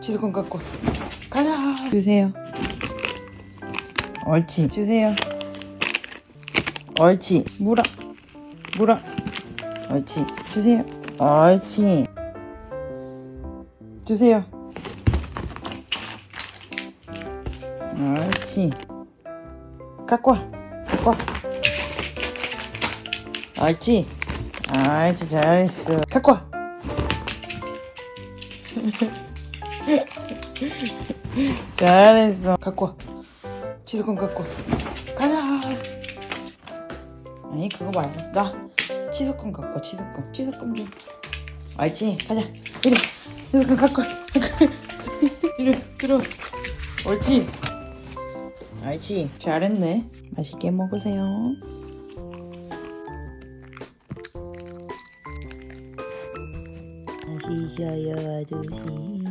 치즈콘 갖고 와. 가자. 주세요. 옳지 주세요. 옳지 물어 물어 옳지 주세요. 옳지 주세요. 옳지 갖고 와. 갖고 와. 옳지 옳지 잘했어. 갖고 와 잘했어. 갖고 와. 치즈콘 갖고 와. 가자. 아니 그거 말고. 나 치즈콘 갖고 와 치즈콘 치즈콘 좀. 알지? 가자. 이리. 치즈콘 갖고 와. 이리 들어. 옳지. 알지? 잘했네. 맛있게 먹으세요. 맛있어요 아저씨